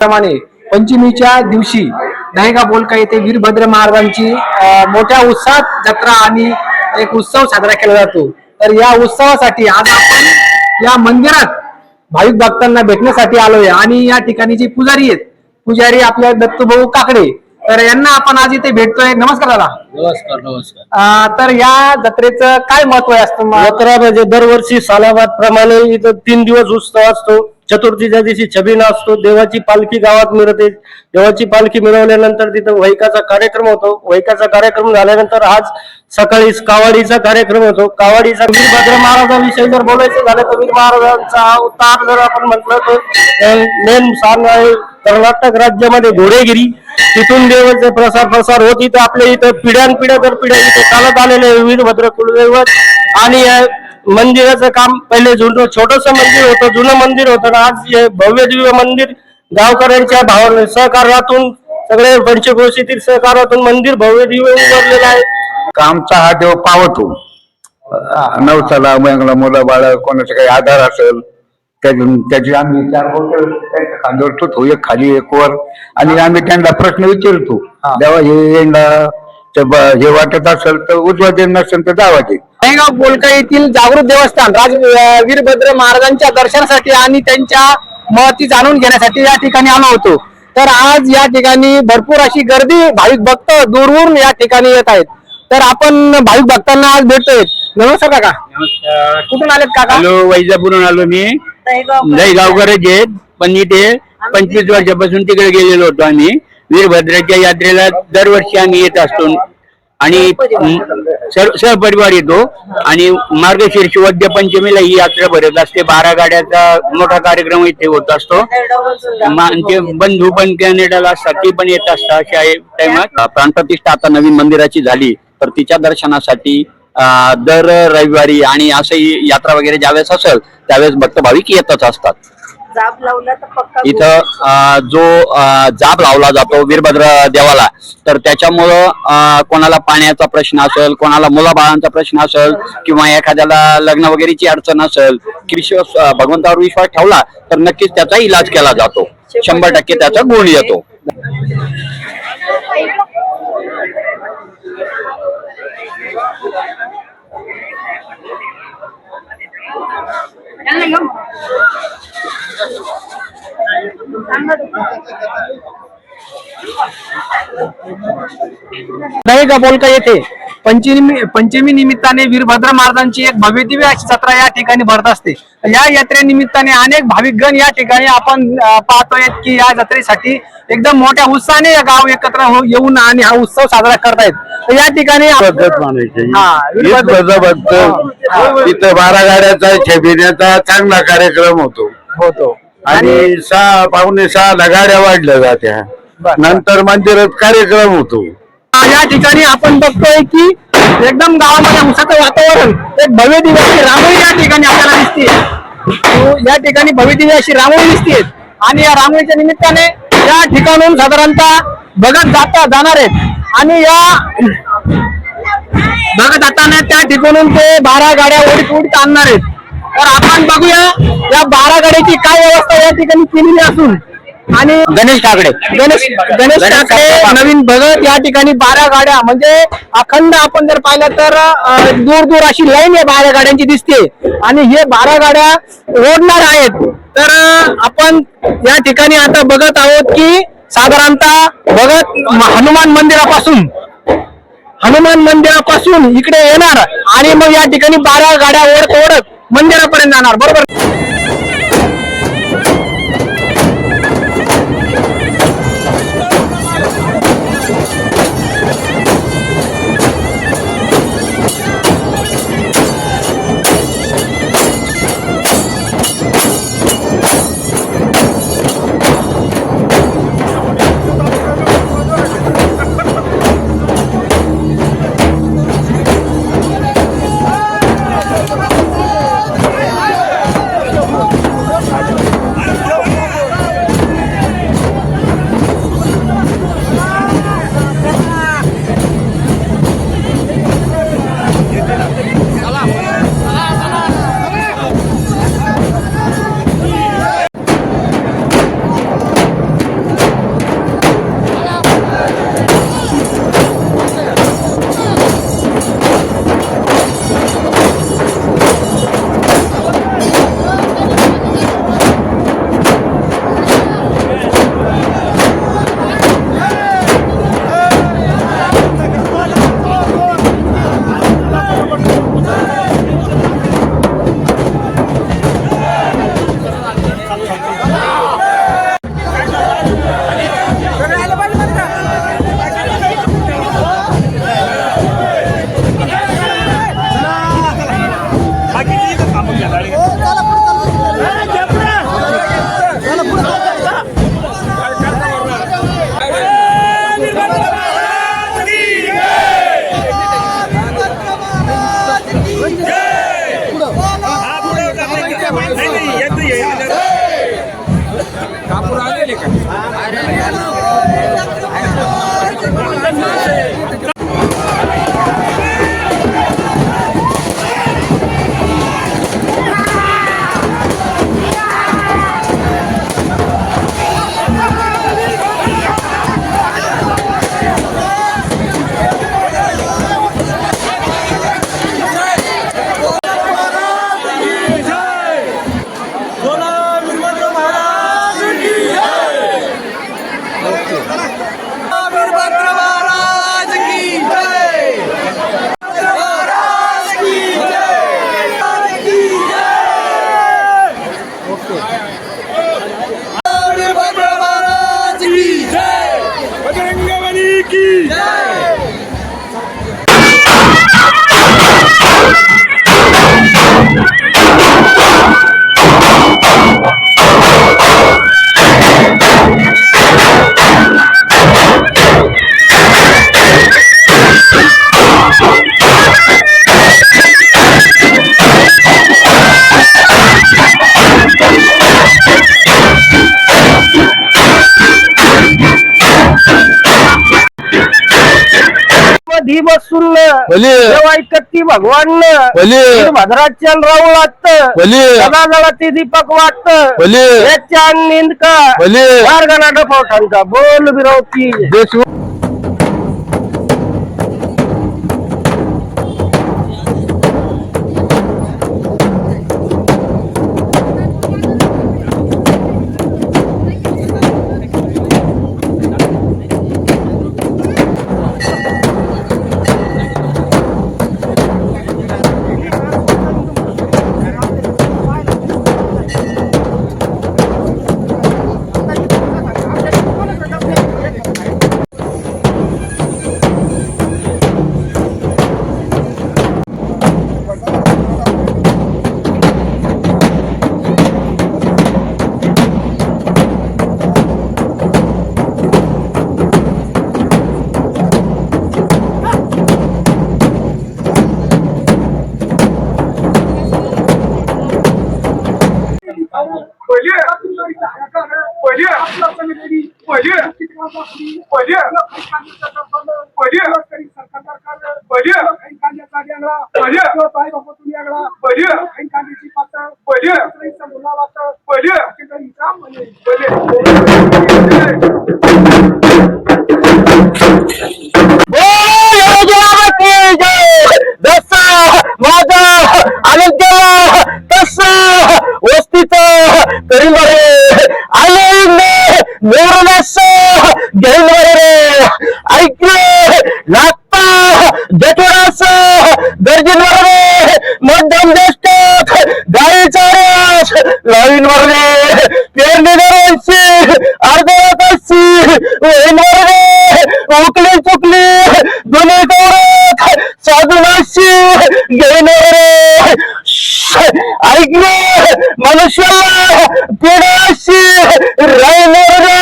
प्रमाणे पंचमीच्या दिवशी दहेगा बोलका येथे वीरभद्र महाराजांची मोठ्या उत्साहात जत्रा आणि एक उत्सव साजरा केला जातो. तर या उत्सवासाठी आज आपण या मंदिरात भाविक भक्तांना भेटण्यासाठी आलोय आणि या ठिकाणी जे पुजारी आहेत पुजारी आपल्या दत्तभाऊ काकडे तर यांना आपण आज इथे भेटतोय. नमस्कार दादा. नमस्कार नमस्कार. तर या जत्रेचं काय महत्त्व आहे असतं? जत्रा म्हणजे दरवर्षी सालाबाद प्रमाणे इथं तीन दिवस उत्सव असतो. चतुर्थीच्या दिवशी छबिना असतो देवाची पालखी गावात मिळते देवाची पालखी मिळवल्यानंतर तिथं वैकाचा कार्यक्रम होतो. वैकाचा कार्यक्रम झाल्यानंतर आज सकाळी कावाडीचा कार्यक्रम होतो. कावाडीचा वीरभद्र महाराजांविषयी जर बोलायचं झालं तर वीर महाराजांचा अवतार जर आपण म्हटलं तर मेन सांग आहे कर्नाटक राज्यामध्ये घोडेगिरी. तिथून देवाचे प्रसार प्रसार होत इथं आपल्या इथं पिढ्यानपिढ्या दर पिढ्या इथे चालत आलेले वीरभद्र कुलदैवत. आणि मंदिराचं काम पहिले जुनं छोटस मंदिर होतं जुनं मंदिर होतं आज हे भव्य दिव्य मंदिर गावकऱ्यांच्या भाव सहकार्यातून सगळे पंचक्रोशीतील सहकार्यातून मंदिर भव्य दिव्य उभारलेलं आहे. कामचा हा देव पावतो. नवसाला मयंगला मुलं बाळ कोणाचा काही आधार असेल त्याची त्याची आम्ही चार त्यांच्या खांद्यावर ठेवतो एक खाली एक वर. आणि आम्ही त्यांना प्रश्न विचारतो. देवा हे हे वाटत असेल तर उजवा दे नसेल तर डावा दे दहेगाव बोलका येथील जागृत देवस्थान राज वीरभद्र महाराजांच्या दर्शनासाठी आणि त्यांच्या महती जाणून घेण्यासाठी या ठिकाणी आलो होतो. तर आज या ठिकाणी भरपूर अशी गर्दी भाविक भक्त दूरवरून या ठिकाणी येत आहेत. तर आपण भाविक भक्तांना आज भेटतोय. नमस्कार काका. कुठून आलेत काका? हॅलो वैजापूरून आलो मी. जय गावकरच आहेत पण इथे पंचवीस वर्षापासून तिकडे गेलेलो होतो आम्ही. वीरभद्राच्या यात्रेला दरवर्षी आम्ही येत असतो. आणि सर- सहपरिवार येतो. आणि मार्गशीर्ष वद्य पंचमीला ही यात्रा भरत असते. बारा गाड्याचा मोठा कार्यक्रम इथे होत असतो. बंधू पण कॅनेडाला असतात ते पण येत असतात अशा टायमात प्राणप्रतिष्ठा आता नवीन मंदिराची झाली. तर तिच्या दर्शनासाठी दर रविवारी आणि असंही यात्रा वगैरे ज्यावेळेस असेल त्यावेळेस भक्त भाविक येतच असतात. जाब लावला तर पक्का इथं अं, जो जाब लावला जातो वीरभद्र देवाला तर त्याच्यामुळं अं, कोणाला पाण्याचा प्रश्न असेल कोणाला मुलाबाळांचा प्रश्न असेल किंवा एखाद्याला लग्न वगैरेची अडचण असेल की विश्वास भगवंतावर विश्वास ठेवला तर नक्कीच त्याचा इलाज केला जातो. शंभर टक्के त्याचा गुण येतो. दहेगा बोलका येथे पंचमी पंचमी निमित्ताने वीरभद्र महाराजांची एक भव्य दिव्य अशी जत्रा या ठिकाणी भरत असते. या यात्रेनिमित्ताने अनेक भाविकगण या ठिकाणी आपण पाहतोय की या जत्रेसाठी एकदम मोठ्या उत्साहाने या गाव एकत्र हो- येऊन आणि हा उत्सव साजरा करतायत. तर या ठिकाणी तिथं बारा गाड्याचा छबिण्याचा चांगला कार्यक्रम होतो. होतो. आणि सहा पावणे सहा गाड्या वाढल्या जात्या. नंतर मंदिरात कार्यक्रम होतो. या ठिकाणी आपण बघतोय की एकदम गावामध्ये उसाचं वातावरण एक भव्य दिव्य अशी रांगोळी या ठिकाणी आपल्याला दिसते या ठिकाणी भव्य दिव्य अशी रांगोळी दिसते आणि या रांगोळीच्या निमित्ताने या ठिकाणून साधारणतः बघत जाता जाणार आहेत. आणि या बघत जाताना त्या ठिकाणून ते बारा गाड्या ओढीत ओढीत आणणार आहेत. तर आपण बघूया या बारा गाड्याची काय व्यवस्था या ठिकाणी केलेली असून आणि गणेश ठाकरे. गणेश गणेश ठाकरे नवीन भगत या ठिकाणी बारा गाड्या म्हणजे अखंड आपण जर पाहिलं तर दूर दूर अशी लाईन आहे बारा गाड्यांची दिसते. आणि हे बारा गाड्या ओढणार आहेत. तर आपण या ठिकाणी आता बघत आहोत की साधारणतः भगत हनुमान मंदिरापासून हनुमान मंदिरापासून इकडे येणार आणि मग या ठिकाणी बारा गाड्या ओढत ओढत मंदिरापर्यंत जाणार बरोबर? भले. कत्ती भगवान भले. भद्राचल राहू लागत जळा ते दीपक वाटत. याच्या निंद का भले. बोल बिरवती देशमुख माझा आनंद गेला तस वस्तीच तरी उकली चुकली दुनी गौरख साधुनाशी गेनवरे ऐकले मनुष्याला पिढाशी रायनवरे